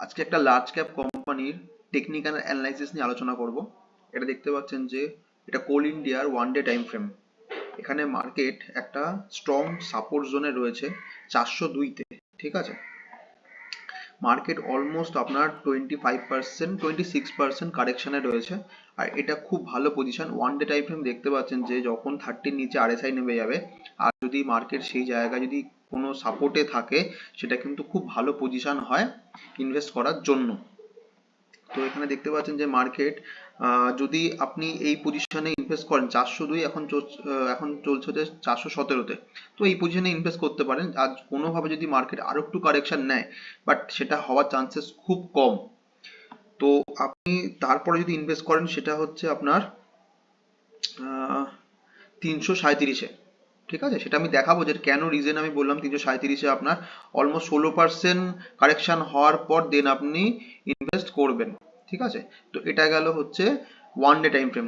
আজকে একটা large cap কোম্পানির টেকনিক্যাল অ্যানালাইসিস নিয়ে আলোচনা করব। এটা দেখতে পাচ্ছেন যে এটা কোল ইন্ডিয়ার ওয়ান ডে টাইম ফ্রেম এখানে মার্কেট একটা স্ট্রং সাপোর্ট জোনে রয়েছে চারশো দুইতে, ঠিক আছে? মার্কেট অলমোস্ট আপনার twenty five percent twenty six percent কারেকশনে রয়েছে। আর এটা খুব ভালো position one day type frame দেখতে পাচ্ছেন যে যখন থার্টির নিচে আরএসআই নেমে যাবে, আর যদি মার্কেট সেই জায়গায় যদি কোনো সাপোর্টে থাকে, সেটা কিন্তু খুব ভালো পজিশন হয় ইনভেস্ট করার জন্য। তো এখানে দেখতে পাচ্ছেন যে মার্কেট যদি আপনি এই পজিশনে ইনভেস্ট করেন, চারশো দুই এখন এখন চলছে হচ্ছে চারশো সতেরোতে তো। এই পজিশনে ইনভেস্ট করতে পারেন। আর কোনোভাবে যদি মার্কেট আরও একটু কারেকশন নেয় বাট সেটা হওয়ার চান্সেস খুব কম। তো আপনি তারপরে যদি ইনভেস্ট করেন, সেটা হচ্ছে আপনার তিনশো সাঁইত্রিশে ঠিক আছে? সেটা আমি দেখাবো যে কেন রিজন আমি বললাম তিনশো সাঁত্রিশে আপনার অলমোস্ট ষোলো পার্সেন্ট কারেকশন হওয়ার পর দেন আপনি ইনভেস্ট করবেন। ঠিক আছে? তো এটা গেল হচ্ছে ওয়ান ডে টাইম ফ্রেম